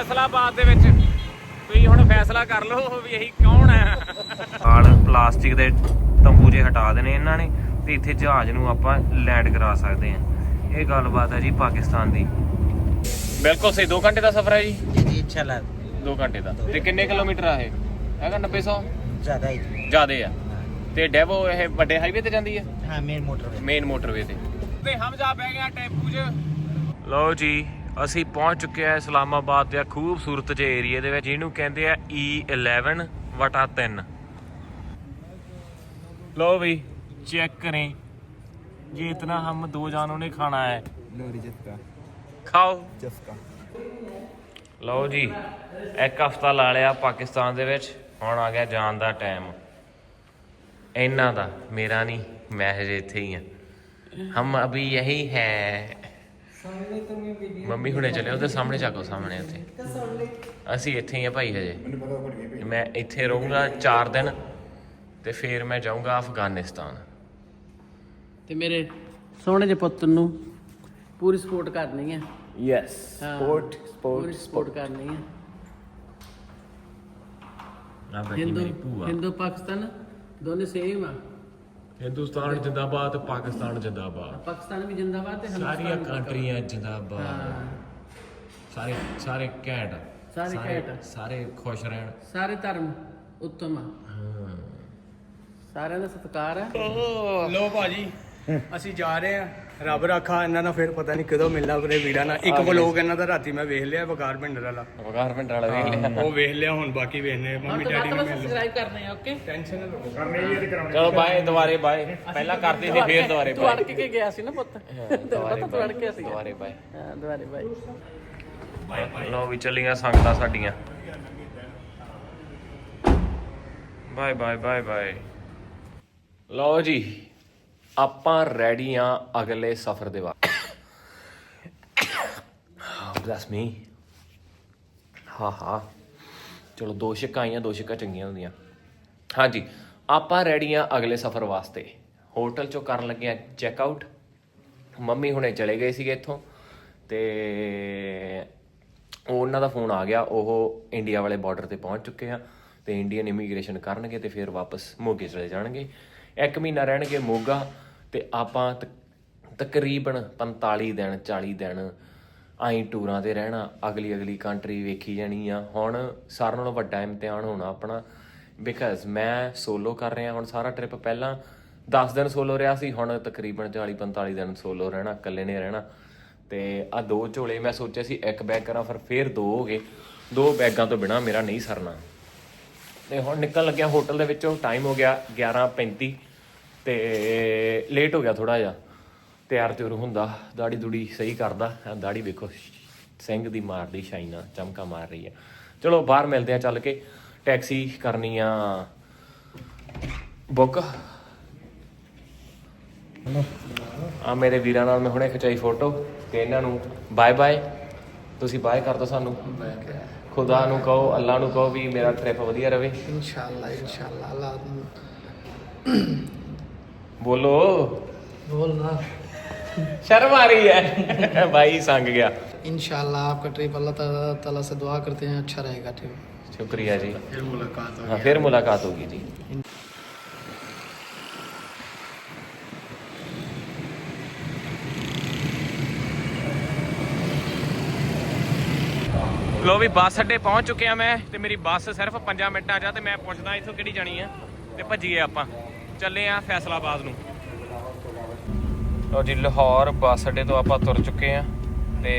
ਫੈਸਲਾਬਾਦ ਦੇ ਵਿੱਚ। ਤੁਸੀਂ ਹੁਣ ਫੈਸਲਾ ਕਰ ਲਓ ਵੀ ਇਹੀ ਕੌਣ ਹੈ ਨਾਲ ਪਲਾਸਟਿਕ ਦੇ ਤੰਬੂ ਜੇ ਹਟਾ ਦੇਣੇ ਇਹਨਾਂ ਨੇ ਤੇ ਇੱਥੇ ਜਹਾਜ਼ ਨੂੰ ਆਪਾਂ ਲੈਂਡ ਕਰਾ ਸਕਦੇ ਹਾਂ। ਇਹ ਗੱਲਬਾਤ ਹੈ ਜੀ ਪਾਕਿਸਤਾਨ ਦੀ। ਬਿਲਕੁਲ ਸਹੀ। 2 ਘੰਟੇ ਦਾ ਸਫ਼ਰ ਹੈ ਜੀ? ਜੀ ਅੱਛਾ ਲੱਗ 2 ਘੰਟੇ ਦਾ। ਤੇ ਕਿੰਨੇ ਕਿਲੋਮੀਟਰ ਆ ਇਹ? ਹੈਗਾ 90 100 ਜ਼ਿਆਦਾ ਹੀ ਜ਼ਿਆਦਾ ਆ। ਤੇ ਡੈਵੋ ਇਹ ਵੱਡੇ ਹਾਈਵੇ ਤੇ ਜਾਂਦੀ ਹੈ? ਹਾਂ ਮੇਨ ਮੋਟਰਵੇ ਮੇਨ ਮੋਟਰਵੇ ਤੇ। ਤੇ ਹਮ ਜਾ ਬਹਿ ਗਏ ਟੈਂਪੂ 'ਚ। ਲਓ ਜੀ ਅਸੀਂ ਪਹੁੰਚ ਚੁੱਕੇ ਆ ਇਸਲਾਮਾਬਾਦ ਦੇ ਖੂਬਸੂਰਤ ਜਿਹੇ ਏਰੀਆ ਦੇ ਵਿੱਚ ਜਿਹਨੂੰ ਕਹਿੰਦੇ ਆ E11 ਵਟਾ 3 ਲਓ ਵੀ ਚੈੱਕ ਕਰੇ। ਜੇ ਇਤਨਾ ਖਾਣਾ ਹੈ। ਲਓ ਜੀ ਇੱਕ ਹਫਤਾ ਲਾ ਲਿਆ ਪਾਕਿਸਤਾਨ ਦੇ ਵਿੱਚ ਹੁਣ ਆ ਗਿਆ ਜਾਣ ਦਾ ਟਾਈਮ ਇਹਨਾਂ ਦਾ ਮੇਰਾ ਨਹੀਂ ਮੈਂ ਹਜੇ ਇੱਥੇ ਹੀ ਆ ਹਮ ਅਭੀ ਯਹੀ ਹੈ। ਮੰਮੀ ਹੁਣੇ ਚਲੇ ਉਹਦੇ ਸਾਹਮਣੇ ਚੱਕੋ ਸਾਹਮਣੇ ਉੱਥੇ। ਅਸੀਂ ਇੱਥੇ ਹੀ ਆ ਭਾਈ ਹਜੇ। ਮੈਂ ਇੱਥੇ ਰਹੂੰਗਾ 4 ਦਿਨ ਤੇ ਫਿਰ ਮੈਂ ਜਾਊਂਗਾ ਅਫਗਾਨਿਸਤਾਨ। ਤੇ ਮੇਰੇ ਸੋਹਣੇ ਜਿਹੇ ਪੁੱਤ ਨੂੰ ਪੂਰੀ ਸਪੋਰਟ ਕਰਨੀ ਹੈ ਯੈਸ ਸਪੋਰਟ ਪੂਰੀ ਸਪੋਰਟ ਸਪੋਰਟ ਕਰਨੀ ਹੈ ਆ ਬੈਠੀ ਮੇਰੀ ਭੂਆ। ਹਿੰਦੂ ਪਾਕਿਸਤਾਨ ਦੋਨੇ ਸੇਮ ਆ। ਹਿੰਦੁਸਤਾਨ ਜਿੰਦਾਬਾਦ ਪਾਕਿਸਤਾਨ ਜਿੰਦਾਬਾਦ। ਪਾਕਿਸਤਾਨ ਵੀ ਜਿੰਦਾਬਾਦ ਤੇ ਸਾਰੀਆਂ ਹਿੰਦੁਸਤਾਨ ਕੰਟਰੀਆਂ ਜਿੰਦਾਬਾਦ। ਹਾਂ ਸਾਰੇ ਸਾਰੇ ਘੈਂਟ ਸਾਰੇ ਘੈਂਟ। ਸਾਰੇ ਖੁਸ਼ ਰਹਿਣ। ਸਾਰੇ ਧਰਮ ਉੱਤਮ ਆ। ਸਾਰਿਆਂ ਦਾ ਸਤਿਕਾਰ ਹੈ ਲੋ ਭਾਜੀ ਅਸੀਂ ਜਾ ਰਹੇ ਆ ਰੱਬ ਰੱਖਾ ਇਹਨਾਂ ਦਾ ਫਿਰ ਪਤਾ ਨਹੀਂ ਕਦੋਂ ਮਿਲਣਾ ਵੀਰੇ ਵੀਰਾਂ ਨਾਲ। ਇੱਕ ਵਲੋਗ ਇਹਨਾਂ ਦਾ ਰਾਤੀ ਮੈਂ ਵੇਖ ਲਿਆ ਵਕਾਰ ਪਿੰਡਰ ਵਾਲਾ। ਵਗਾਰ ਪਿੰਡ ਵਾਲਾ ਵੇਖ ਲਿਆ। ਉਹ ਵੇਖ ਲਿਆ ਹੁਣ ਬਾਕੀ ਵੇਖਨੇ ਮੰਮੀ ਡੈਡੀ ਤੋਂ ਨੂੰ ਸਬਸਕ੍ਰਾਈਬ ਕਰਨੇ ਆ ਓਕੇ ਟੈਨਸ਼ਨ ਨਾ ਲਓ। ਚਲੋ ਬਾਏ ਦੁਬਾਰੇ ਬਾਏ ਪਹਿਲਾਂ ਕਰਦੇ ਸੀ ਫੇਰ ਦੁਬਾਰੇ ਤੂੰ ਬਾਏ ਕੇ ਗਿਆ ਸੀ ਨਾ ਪੁੱਤ? ਦੁਬਾਰੇ ਤੂੰ ਅੜ ਕੇ ਸੀ ਦੁਬਾਰੇ ਬਾਏ ਹਾਂ ਦੁਬਾਰੇ ਬਾਈ ਲਓ ਵੀ ਚੱਲੀਆਂ ਸੰਗਤਾਂ ਸਾਡੀਆਂ। ਬਾਏ ਬਾਏ ਬਾਏ ਬਾਏ ਲਓ ਜੀ। ਆਪਾਂ ਰੈਡੀ ਆ ਅਗਲੇ ਸਫ਼ਰ ਦੇ ਵਾਸਤੇ ਬਲੈਸ ਮੀ ਹਾਂ ਹਾਂ। ਚਲੋ, ਦੋ ਛਿੱਕਾਂ ਆਈਆਂ, ਦੋ ਛਿੱਕਾਂ ਚੰਗੀਆਂ ਹੁੰਦੀਆਂ। ਹਾਂਜੀ, ਆਪਾਂ ਰੈਡੀ ਆ ਅਗਲੇ ਸਫ਼ਰ ਵਾਸਤੇ। ਹੋਟਲ ਚੋਂ ਕਰਨ ਲੱਗੇ ਆ ਚੈੱਕ ਆਊਟ ਮੰਮੀ ਹੁਣੇ ਚਲੇ ਗਏ ਸੀਗੇ ਇੱਥੋਂ ਤੇ ਉਹਨਾਂ ਦਾ ਫੋਨ ਆ ਗਿਆ। ਉਹ ਇੰਡੀਆ ਵਾਲੇ ਬਾਰਡਰ ਤੇ ਪਹੁੰਚ ਚੁੱਕੇ ਆ ਤੇ ਇੰਡੀਅਨ ਇਮੀਗ੍ਰੇਸ਼ਨ ਕਰਨਗੇ ਤੇ ਫਿਰ ਵਾਪਸ ਮੋਗੇ ਚਲੇ ਜਾਣਗੇ। ਇੱਕ ਮਹੀਨਾ ਰਹਿਣਗੇ ਮੋਗਾ ਤੇ ਆਪਾਂ ਤਕ- ਤਕਰੀਬਨ 45 ਦਿਨ 40 ਦਿਨ ਆਈ ਟੂਰਾਂ ਤੇ ਰਹਿਣਾ। ਅਗਲੀ ਅਗਲੀ ਕੰਟਰੀ ਵੇਖੀ ਜਾਣੀ ਆ। ਹੁਣ ਸਾਰਿਆਂ ਨਾਲੋਂ ਵੱਡਾ ਇਮਤਿਹਾਨ ਹੋਣਾ ਆਪਣਾ। ਬਿਕਾਜ਼ ਮੈਂ ਸੋਲੋ ਕਰ ਰਿਹਾ, ਹੁਣ ਸਾਰਾ ਟ੍ਰਿਪ ਪਹਿਲਾਂ 10 ਦਿਨ ਸੋਲੋ ਰਿਹਾ ਸੀ, ਹੁਣ ਤਕਰੀਬਨ 40 45 ਦਿਨ ਸੋਲੋ ਰਹਿਣਾ, ਇਕੱਲੇ ਨੇ ਰਹਿਣਾ। ਤੇ ਆ ਦੋ ਝੋਲੇ ਮੈਂ ਸੋਚਿਆ ਸੀ, ਇੱਕ ਬੈਗ ਕਰਾਂ, ਫਿਰ ਫੇਰ ਦੋ ਹੋ ਗਏ। ਦੋ ਬੈਗਾਂ ਤੋਂ ਬਿਨਾ ਮੇਰਾ ਨਹੀਂ ਸਰਨਾ। ਤੇ ਹੁਣ ਨਿਕਲ ਲੱਗਿਆ ਹੋਟਲ ਦੇ ਵਿੱਚੋਂ ਟਾਈਮ ਹੋ ਗਿਆ 11:35 ਤੇ ਲੇਟ ਹੋ ਗਿਆ ਥੋੜਾ ਜਿਹਾ। ਤਿਆਰ ਤਿਉਰ ਹੁੰਦਾ ਦਾੜੀ ਦੁੜੀ ਸਹੀ ਕਰਦਾ। ਦਾੜੀ ਵੇਖੋ ਸਿੰਘ ਦੀ ਮਾਰਦੀ ਸ਼ਾਈਨਾ ਚਮਕਾ ਮਾਰ ਰਹੀ ਹੈ ਚਲੋ ਬਾਹਰ ਮਿਲਦੇ ਆ ਚੱਲ ਕੇ। ਟੈਕਸੀ ਕਰਨੀ ਆ। ਬੁੱਕ। ਆ ਮੇਰੇ ਵੀਰਾਂ ਨਾਲ ਮੈਂ ਹੁਣੇ ਖਚਾਈ ਫੋਟੋ ਤੇ ਇਹਨਾਂ ਨੂੰ ਬਾਏ ਬਾਏ ਤੁਸੀਂ ਬਾਏ ਕਰ ਦਿਓ ਸਾਨੂੰ। ਖੁਦਾ ਨੂੰ ਕਹੋ ਅੱਲਾ ਨੂੰ ਕਹੋ ਵੀ ਮੇਰਾ ਟ੍ਰਿਪ ਵਧੀਆ ਰਹੇ ਇਨਸ਼ਾਅੱਲਾ ਇਨਸ਼ਾਅੱਲਾ ਅੱਲਾ ਬੋਲੋ बोल ना ਸ਼ਰਮ ਆ ਰਹੀ ਹੈ ਭਾਈ ਸੰਗ ਗਿਆ इंशाल्लाह आपका ट्रिप अल्लाह ताला ताला से दुआ करते हैं अच्छा रहेगा ट्रिप ਸ਼ੁਕਰੀਆ ਜੀ फिर मुलाकात ਹਾਂ ਫਿਰ ਮੁਲਾਕਾਤ ਹੋਗੀ ਜੀ ਲੋ ਵੀ ਬੱਸ ਅੱਡੇ ਪਹੁੰਚ ਚੁੱਕਿਆ ਮੈਂ ਤੇ ਮੇਰੀ ਬੱਸ ਸਿਰਫ 5 ਮਿੰਟਾਂ ਜਾ ਤੇ ਮੈਂ ਪੁੱਛਦਾ ਇੱਥੋਂ ਕਿਹੜੀ ਜਾਣੀ ਆ ਤੇ ਭੱਜੀਏ ਆਪਾਂ ਚੱਲੇ ਆ ਫੈਸਲਾਬਾਦ ਨੂੰ। ਲੋ ਜੀ ਲਾਹੌਰ ਬੱਸ ਅੱਡੇ ਤੋਂ ਆਪਾਂ ਤੁਰ ਚੁੱਕੇ ਆ ਤੇ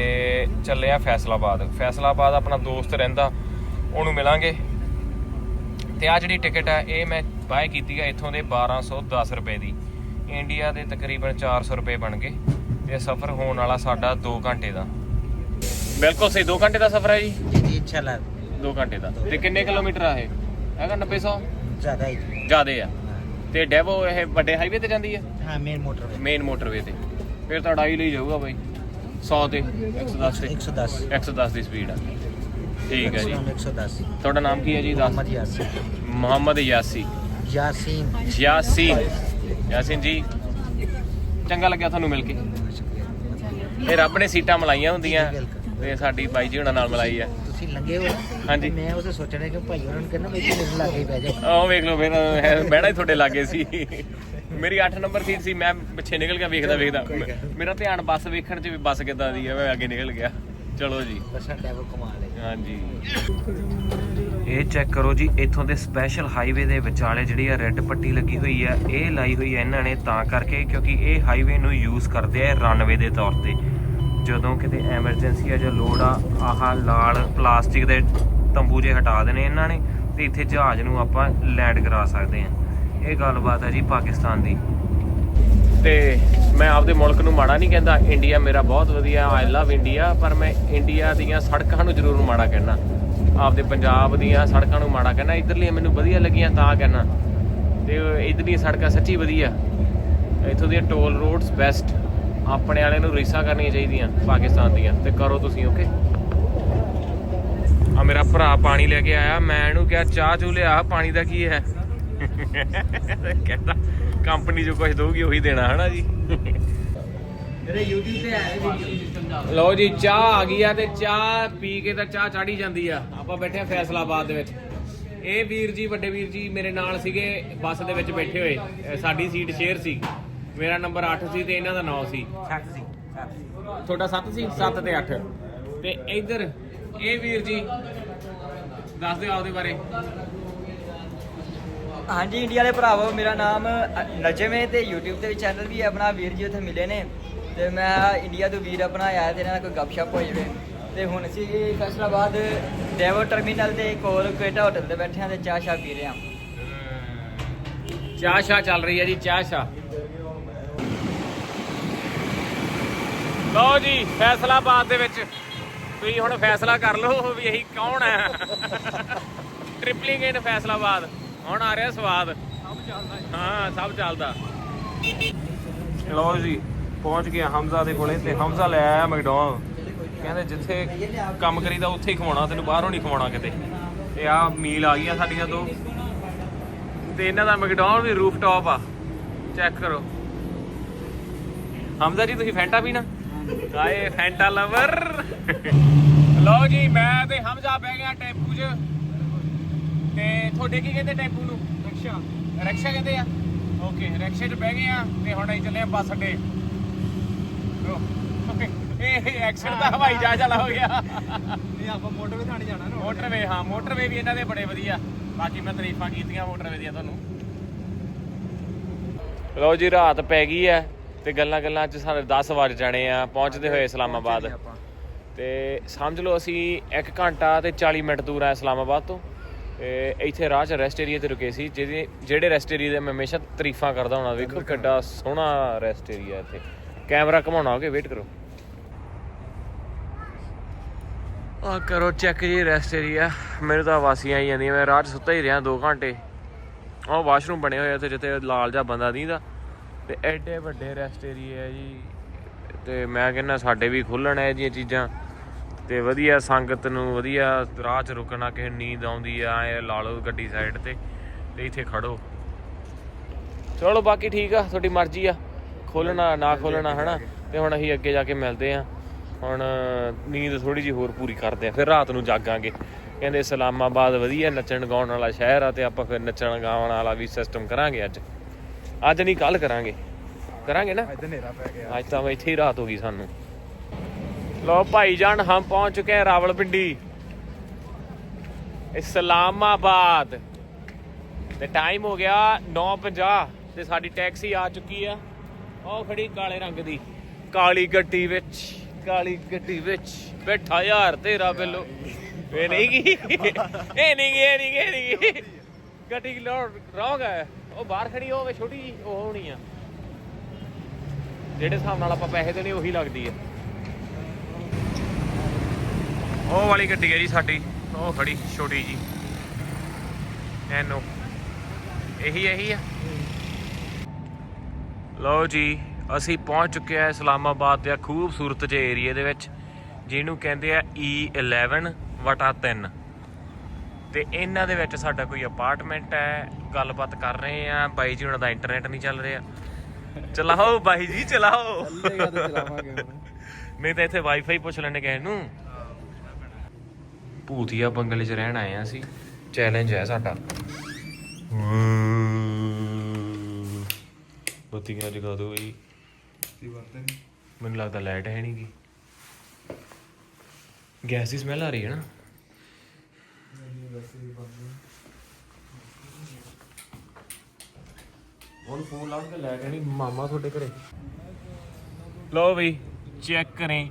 ਚੱਲੇ ਆ ਫੈਸਲਾਬਾਦ। ਫੈਸਲਾਬਾਦ ਆਪਣਾ ਦੋਸਤ ਰਹਿੰਦਾ ਉਹਨੂੰ ਮਿਲਾਂਗੇ। ਤੇ ਆ ਜਿਹੜੀ ਟਿਕਟ ਹੈ ਇਹ ਮੈਂ ਬਾਏ ਕੀਤੀ ਆ ਇੱਥੋਂ ਦੇ 1210 ਰੁਪਏ ਦੀ। ਇੰਡੀਆ ਦੇ ਤਕਰੀਬਨ 400 ਰੁਪਏ ਬਣ ਗਏ ਤੇ ਸਫ਼ਰ ਹੋਣ ਵਾਲਾ ਸਾਡਾ 2 ਘੰਟੇ ਦਾ। ਬਿਲਕੁਲ ਸਹੀ 2 ਘੰਟੇ ਦਾ ਸਫ਼ਰ ਹੈ ਜੀ? ਜੀ ਅੱਛਾ ਲੱਗ 2 ਘੰਟੇ ਦਾ। ਤੇ ਕਿੰਨੇ ਕਿਲੋਮੀਟਰ ਆ ਇਹ? ਹੈਗਾ 90 ਜ਼ਿਆਦਾ ਹੈ ਜ਼ਿਆਦਾ ਹੈ ਤੇ ਡੈਵੋ ਇਹ ਵੱਡੇ ਹਾਈਵੇ ਤੇ ਜਾਂਦੀ ਹੈ? ਹਾਂ ਮੇਨ ਮੋਟਰਵੇ ਮੇਨ ਮੋਟਰਵੇ ਤੇ। ਫਿਰ ਤੁਹਾਡਾ ਹੀ ਲਈ ਜਾਊਗਾ ਬਾਈ। 100 ਤੇ 110 ਤੇ। 110 110 ਦੀ ਸਪੀਡ ਆ। ਠੀਕ ਹੈ ਜੀ। 110 ਤੁਹਾਡਾ ਨਾਮ ਕੀ ਹੈ ਜੀ? ਮੁਹੰਮਦ ਯਾਸੀ। ਮੁਹੰਮਦ ਯਾਸੀ। ਯਾਸੀਨ। ਯਾਸੀਨ। ਯਾਸੀਨ ਜੀ। ਚੰਗਾ ਲੱਗਿਆ ਤੁਹਾਨੂੰ ਮਿਲ ਕੇ। ਫਿਰ ਆਪਣੇ ਸੀਟਾਂ ਮਲਾਈਆਂ ਹੁੰਦੀਆਂ। ਤੇ ਸਾਡੀ ਬਾਈ ਜੀ ਹੁਣਾਂ ਨਾਲ ਮਲਾਈ ਆ। ਤੁਸੀਂ ਲੰਗੇ ਹੋ ਨਾ ਹਾਂਜੀ। ਤੇ ਮੈਂ ਉਸੇ ਸੋਚ ਰਿਹਾ ਕਿ ਭਾਈ ਉਹਨਾਂ ਨੂੰ ਕਹਿੰਦਾ ਮੇਰੇ ਮੇਰੇ ਲਾਗੇ ਹੀ ਬਹਿ ਜਾਓ। ਆਹ ਵੇਖ ਲਓ ਫਿਰ ਹੈ- ਬਹਿਣਾ ਹੀ ਤੁਹਾਡੇ ਲਾਗੇ ਸੀ। ਮੇਰੀ 8 ਨੰਬਰ ਸੀਟ ਸੀ ਮੈਂ ਪਿੱਛੇ ਨਿਕਲ ਗਿਆ ਵੇਖਦਾ ਵੇਖਦਾ। ਮੇਰਾ ਧਿਆਨ ਬੱਸ ਵੇਖਣ 'ਚ ਵੀ ਬੱਸ ਕਿੱਦਾਂ ਦੀ ਹੈ ਮੈਂ ਅੱਗੇ ਨਿਕਲ ਗਿਆ। ਚਲੋ ਜੀ। ਬਸਾਂ ਡੈਵੋ ਕਮਾਲ ਹੈ। ਹਾਂਜੀ। ਇਹ ਚੈੱਕ ਕਰੋ ਜੀ ਇੱਥੋਂ ਦੇ ਸਪੈਸ਼ਲ ਹਾਈਵੇ ਦੇ ਵਿਚਾਲੇ ਜਿਹੜੀ ਆ ਰੈੱਡ ਪੱਟੀ ਲੱਗੀ ਹੋਈ ਆ ਇਹ ਲਾਈ ਹੋਈ ਆ ਇਹਨਾਂ ਨੇ ਤਾਂ ਕਰਕੇ ਕਿਉਂਕਿ ਇਹ ਹਾਈਵੇ ਨੂੰ ਯੂਜ਼ ਕਰਦੇ ਆ ਰਨਵੇ ਦੇ ਤੌਰ ਤੇ। ਜਦੋਂ ਕਿਤੇ ਐਮਰਜੈਂਸੀ ਆ ਜਾਂ ਲੋੜ ਆ, ਆਹ ਲਾਲ ਪਲਾਸਟਿਕ ਦੇ ਤੰਬੂ ਜੇ ਹਟਾ ਦੇਣੇ ਇਹਨਾਂ ਨੇ, ਤੇ ਇੱਥੇ ਜਹਾਜ਼ ਨੂੰ ਆਪਾਂ ਲੈਂਡ ਕਰਾ ਸਕਦੇ ਆ ਇਹ ਗੱਲਬਾਤ ਹੈ ਜੀ ਪਾਕਿਸਤਾਨ ਦੀ। ਤੇ ਮੈਂ ਆਪਦੇ ਮੁਲਕ ਨੂੰ ਮਾੜਾ ਨਹੀਂ ਕਹਿੰਦਾ ਇੰਡੀਆ ਮੇਰਾ ਬਹੁਤ ਵਧੀਆ ਆਈ ਲਵ ਇੰਡੀਆ ਪਰ ਮੈਂ ਇੰਡੀਆ ਦੀਆਂ ਸੜਕਾਂ ਨੂੰ ਜ਼ਰੂਰ ਮਾੜਾ ਕਹਿਣਾ ਆਪਦੇ ਪੰਜਾਬ ਦੀਆਂ ਸੜਕਾਂ ਨੂੰ ਮਾੜਾ ਕਹਿਣਾ ਇਧਰਲੀਆਂ ਮੈਨੂੰ ਵਧੀਆ ਲੱਗੀਆਂ ਤਾਂ ਕਹਿਣਾ ਤੇ ਇਧਰਲੀਆਂ ਸੜਕਾਂ ਸੱਚੀ ਵਧੀਆ। ਇੱਥੋਂ ਦੀਆਂ ਟੋਲ ਰੋਡਸ ਬੈਸਟ ਆਪਣੇ ਵਾਲਿਆਂ ਨੂੰ ਰੀਸਾਂ ਕਰਨੀਆਂ ਚਾਹੀਦੀਆਂ ਪਾਕਿਸਤਾਨ ਦੀਆਂ। ਤੇ ਕਰੋ ਤੁਸੀਂ ਓਕੇ ਆ ਮੇਰਾ ਭਰਾ ਪਾਣੀ ਲੈ ਕੇ ਆਇਆ। ਮੈਂ ਇਹਨੂੰ ਕਿਹਾ ਚਾਹ ਚੂ ਲਿਆ ਪਾਣੀ ਦਾ ਕੀ ਹੈ? ਕਹਿੰਦਾ ਕੰਪਨੀ ਜੋ ਕੁਝ ਦਊਗੀ ਉਹੀ ਦੇਣਾ ਹਨਾ ਜੀ? ਮੇਰੇ YouTube ਤੇ ਆਇਆ ਵੀਡੀਓ ਲਓ ਜੀ ਚਾਹ ਆ ਗਈ ਆ ਤੇ ਚਾਹ ਪੀ ਕੇ ਤਾਂ ਚਾਹ ਚਾੜੀ ਜਾਂਦੀ ਆ। ਆਪਾਂ ਬੈਠੇ ਆ ਫੈਸਲਾਬਾਦ ਦੇ ਵਿੱਚ। ਇਹ ਵੀਰ ਜੀ ਵੱਡੇ ਵੀਰ ਜੀ ਮੇਰੇ ਨਾਲ ਸੀਗੇ ਬੱਸ ਦੇ ਵਿੱਚ ਬੈਠੇ ਹੋਏ। ਸਾਡੀ ਸੀਟ ਸ਼ੇਅਰ ਸੀ। ਮੇਰਾ ਨੰਬਰ 8 ਸੀ ਤੇ ਇਹਨਾਂ ਦਾ 9 ਸੀ। ਛੱਡ ਸੀ। ਤੁਹਾਡਾ 7 ਸੀ? 7 ਤੇ 8 ਤੇ ਇੱਧਰ ਇਹ ਵੀਰ ਜੀ ਦੱਸ ਦਿਓ ਆਪਦੇ ਬਾਰੇ। ਹਾਂਜੀ ਇੰਡੀਆ ਦੇ ਭਰਾਵੋ ਮੇਰਾ ਨਾਮ ਨਜਮ ਤੇ YouTube ਤੇ ਵੀ ਚੈਨਲ ਵੀ ਹੈ ਆਪਣਾ ਵੀਰ ਜੀ ਉੱਥੇ ਮਿਲੇ ਨੇ। ਤੇ ਮੈਂ ਇੰਡੀਆ ਤੋਂ ਵੀਰ ਆਪਣਾ ਆਇਆ ਤੇ ਇਹਨਾਂ ਨਾਲ ਕੋਈ ਗੱਪਸ਼ਪ ਹੋ ਜਾਵੇ। ਤੇ ਹੁਣ ਅਸੀਂ ਫੈਸਲਾਬਾਦ ਡੈਵੋ ਟਰਮੀਨਲ ਦੇ ਕੋਲ ਕੋਇਟਾ ਹੋਟਲ ਤੇ ਬੈਠੇ ਹਾਂ ਤੇ ਚਾਹ ਸ਼ਾਹ ਪੀ ਰਹੇ ਚਾਹ ਸ਼ਾਹ ਚੱਲ ਰਹੀ ਹੈ ਜੀ ਚਾਹ ਸ਼ਾਹ ਲਓ ਜੀ, ਫੈਸਲਾਬਾਦ ਦੇ ਵਿੱਚ। ਤੁਸੀਂ ਹੁਣ ਫੈਸਲਾ ਕਰ ਲਓ ਵੀ ਇਹੀ ਕੌਣ ਹੈ ਟ੍ਰਿਪਲਿੰਗ ਇਨ ਫੈਸਲਾਬਾਦ। ਹੁਣ ਆ ਰਿਹਾ ਸਵਾਦ। ਹਾਂ, ਸਭ ਚੱਲਦਾ। ਲਓ ਜੀ, ਪਹੁੰਚ ਗਿਆ ਹਮਜ਼ਾ ਦੇ ਕੋਲੇ ਤੇ ਹਮਜ਼ਾ ਲੈ ਆਇਆ ਮੈਕਡੋਨਲਡ। ਕਹਿੰਦੇ ਜਿੱਥੇ ਕੰਮ ਕਰੀਦਾ ਉੱਥੇ ਹੀ ਖਵਾਉਣਾ, ਤੈਨੂੰ ਬਾਹਰੋਂ ਨਹੀਂ ਖਵਾਉਣਾ ਕਿਤੇ। ਤੇ ਆ ਮੀਲ ਆ ਗਈਆਂ ਸਾਡੀਆਂ ਦੋ। ਤੇ ਇਹਨਾਂ ਦਾ ਮੈਕਡੋਨਲਡ ਵੀ ਰੂਫ ਟਾਪ ਆ। ਚੈੱਕ ਕਰੋ। ਹਮਜ਼ਾ ਜੀ, ਤੁਸੀਂ ਫੈਂਟਾ ਪੀਣਾ? ਆਏ ਫੈਂਟਾ ਲਵਰ। ਲਓ ਜੀ ਮੈਂ ਤੇ ਹਮਜ਼ਾ ਬਹਿ ਗਿਆ ਟੈਂਪੂ 'ਚ। ਤੇ ਤੁਹਾਡੇ ਕੀ ਕਹਿੰਦੇ ਟੈਂਪੂ ਨੂੰ? ਰਿਕਸ਼ਾ। ਰਿਕਸ਼ਾ ਕਹਿੰਦੇ ਆ? ਓਕੇ ਰਿਕਸ਼ੇ 'ਚ ਬਹਿ ਗਏ ਆ ਤੇ ਹੁਣ ਅਸੀਂ ਚੱਲੇ ਆ ਬੱਸ ਅੱਡੇ। ਇਹ ਐਕਸੀਡੈਂਟ ਦਾ ਹਵਾਈ ਜਹਾਜ਼ ਵਾਲਾ ਹੋ ਗਿਆ। ਇਹ ਆਪਾਂ ਮੋਟਰਵੇ ਥਾਣੇ ਜਾਣਾ ਨਾ। ਮੋਟਰਵੇ ਹਾਂ ਮੋਟਰਵੇ ਵੀ ਇਹਨਾਂ ਦੇ ਬੜੇ ਵਧੀਆ। ਬਾਕੀ ਮੈਂ ਤਾਰੀਫਾਂ ਕੀਤੀਆਂ ਮੋਟਰਵੇ ਦੀਆਂ ਤੁਹਾਨੂੰ। ਲਓ ਜੀ ਰਾਤ ਪੈ ਗਈ ਹੈ। ਤੇ ਗੱਲਾਂ ਗੱਲਾਂ 'ਚ ਸਾਡੇ 10 ਵਜ ਜਾਣੇ ਆ ਪਹੁੰਚਦੇ ਹੋਏ ਇਸਲਾਮਾਬਾਦ। ਤੇ ਸਮਝ ਲਓ ਅਸੀਂ 1 ਘੰਟਾ ਤੇ 40 ਮਿੰਟ ਦੂਰ ਆ ਇਸਲਾਮਾਬਾਦ ਤੋਂ। ਤੇ ਇੱਥੇ ਰਾਹ 'ਚ ਰੈਸਟ ਏਰੀਆ ਤੇ ਰੁਕੇ ਸੀ ਜਿਹਦੇ ਜਿਹੜੇ ਰੈਸਟ ਏਰੀਆ ਦੇ ਮੈਂ ਹਮੇਸ਼ਾ ਤਾਰੀਫਾਂ ਕਰਦਾ ਹੁਣਾ ਵੇਖੋ ਕਿੱਡਾ ਸੋਹਣਾ ਰੈਸਟ ਏਰੀਆ ਇੱਥੇ। ਕੈਮਰਾ ਘਮਾਉਣਾ ਹੋਗੇ ਵੇਟ ਕਰੋ। ਆ ਕਰੋ ਚੈੱਕ ਜੀ ਰੈਸਟ ਏਰੀਆ ਮੈਨੂੰ ਤਾਂ ਵਾਸੀਆਂ ਆਈ ਜਾਂਦੀਆਂ ਮੈਂ ਰਾਹ 'ਚ ਸੁੱਤਾ ਹੀ ਰਿਹਾ 2 ਘੰਟੇ। ਉਹ ਵਾਸ਼ਰੂਮ ਬਣੇ ਹੋਏ ਤੇ ਜਿੱਥੇ ਲਾਲ ਜਿਹਾ ਬੰਦਾ ਦੀਦਾ। ਤੇ ਐਡੇ ਵੱਡੇ ਰੈਸਟ ਏਰੀਆ ਹੈ ਜੀ। ਤੇ ਮੈਂ ਕਹਿੰਦਾ ਸਾਡੇ ਵੀ ਖੁੱਲਣ ਇਹ ਜੀਆਂ ਚੀਜ਼ਾਂ। ਤੇ ਵਧੀਆ ਸੰਗਤ ਨੂੰ ਵਧੀਆ ਰਾਹ 'ਚ ਰੁਕਣਾ ਕਿਸੇ ਨੂੰ ਨੀਂਦ ਆਉਂਦੀ ਆ ਐ ਲਾ ਲਓ ਗੱਡੀ ਸਾਈਡ ਤੇ ਤੇ ਇੱਥੇ ਖੜੋ। ਚਲੋ ਬਾਕੀ ਠੀਕ ਆ ਤੁਹਾਡੀ ਮਰਜ਼ੀ ਆ। ਖੋਲਣਾ ਨਾ ਖੋਲਣਾ ਹਨਾ? ਤੇ ਹੁਣ ਅਸੀਂ ਅੱਗੇ ਜਾ ਕੇ ਮਿਲਦੇ ਆ। ਹੁਣ ਨੀਂਦ ਥੋੜੀ ਜੀ ਹੋਰ ਪੂਰੀ ਕਰਦੇ ਆ ਫਿਰ ਰਾਤ ਨੂੰ ਜਾਗਾਂਗੇ। ਕਹਿੰਦੇ ਇਸਲਾਮਾਬਾਦ ਵਧੀਆ ਨੱਚਣ ਗਾਉਣ ਵਾਲਾ ਸ਼ਹਿਰ ਆ ਤੇ ਆਪਾਂ ਫਿਰ ਨੱਚਣ ਗਾਉਣ ਵਾਲਾ ਵੀ ਸਿਸਟਮ ਕਰਾਂਗੇ ਅੱਜ। ਅੱਜ ਨਹੀਂ ਕੱਲ ਕਰਾਂਗੇ। ਕਰਾਂਗੇ ਨਾ? ਇੱਧਰ ਹਨੇਰਾ ਪੈ ਗਿਆ। ਅੱਜ ਤਾਂ ਇੱਥੇ ਹੀ ਰਾਤ ਹੋ ਗਈ ਸਾਨੂੰ। ਲੋ ਭਾਈਜਾਨ ਹਮ ਪਹੁੰਚ ਚੁੱਕੇ हैं ਰਾਵਲਪਿੰਡੀ। ਇਸਲਾਮਾਬਾਦ। ਤੇ ਟਾਈਮ ਹੋ ਗਿਆ 9:50 ਤੇ ਸਾਡੀ ਟੈਕਸੀ ਆ ਚੁੱਕੀ ਆ। ਉਹ ਖੜੀ ਕਾਲੇ ਰੰਗ ਦੀ। ਕਾਲੀ ਗੱਡੀ ਵਿੱਚ ਕਾਲੀ ਗੱਡੀ ਵਿੱਚ ਬੈਠਾ ਯਾਰ ਤੇਰਾ ਬਿੱਲੋ। ਇਹ ਨਹੀਂ ਗਈ ਇਹ ਨਹੀਂ ਗਈ ਇਹ ਨਹੀਂ ਗਈ ਇਹ ਨਹੀਂ ਗੱਡੀ ਲੋਡ ਰੋਂਗ ਹੈ ਉਹ ਬਾਹਰ ਖੜੀ ਹੋਵੇ ਛੋਟੀ ਜਿਹੀ, ਉਹ ਹੋਣੀ ਆ। ਜਿਹੜੇ ਹਿਸਾਬ ਨਾਲ ਆਪਾਂ ਪੈਸੇ ਦੇਣੇ ਉਹੀ ਲੱਗਦੀ ਆ। ਉਹ ਵਾਲੀ ਗੱਡੀ ਹੈ ਜੀ ਸਾਡੀ ਉਹ ਖੜੀ ਛੋਟੀ ਜੀ ਐਨੋ ਇਹੀ ਇਹੀ ਆ। ਲਓ ਜੀ ਅਸੀਂ ਪਹੁੰਚ ਚੁੱਕੇ ਆ ਇਸਲਾਮਾਬਾਦ ਦੇ ਖੂਬਸੂਰਤ ਜਿਹੇ ਏਰੀਏ ਦੇ ਵਿੱਚ ਜਿਹਨੂੰ ਕਹਿੰਦੇ ਆ E11 ਵਟਾ 3 ਤੇ ਇਹਨਾਂ ਦੇ ਵਿੱਚ ਸਾਡਾ ਕੋਈ ਅਪਾਰਟਮੈਂਟ ਹੈ ਗੱਲਬਾਤ ਕਰ ਰਹੇ ਆ। ਬਾਈ ਜੀ ਉਹਨਾਂ ਦਾ ਇੰਟਰਨੈਟ ਨਹੀਂ ਚੱਲ ਰਿਹਾ। ਚਲਾਓ ਬਾਈ ਜੀ ਚਲਾਓ। ਨਹੀਂ ਤਾਂ ਇੱਥੇ ਵਾਈਫਾਈ ਪੁੱਛ ਲੈਣੇ ਕਿਸੇ ਨੂੰ। ਭੂਤੀਆ ਬੰਗਲੇ 'ਚ ਰਹਿਣ ਆਏ ਆ ਅਸੀਂ। ਚੈਲੰਜ ਹੈ ਸਾਡਾ। ਬੱਤੀਆਂ ਜਗਾ ਦਿਓ ਜੀ ਮੈਨੂੰ ਲੱਗਦਾ ਲਾਈਟ ਹੈ ਨਹੀਂਗੀ ਗੈਸ ਦੀ ਸਮੈਲ ਆ ਰਹੀ ਹੈ ਨਾ। ਉਹਨੂੰ ਫੋਨ ਲਓ ਬਈ ਚੈੱਕ ਕਰੇ।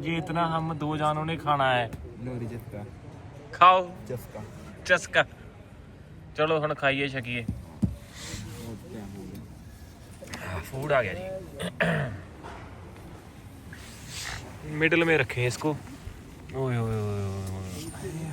ਜੇ ਇਤਨਾ ਹਮ ਦੋ ਜਾਨੋਂ ਨੇ ਖਾਣਾ ਹੈ। ਲੋਰੀ ਜਿੱਤਾ ਖਾਓ। ਚਸਕਾ। ਚਸਕਾ। ਚਲੋ ਹੁਣ ਖਾਈਏ ਛਕੀਏ। ਫੂਡ ਆ ਗਿਆ ਜੀ। ਮਿਡਲ ਮੇ ਰੱਖੇ ਇਸਕੋ। ਓਏ ਓਏ ਓਏ।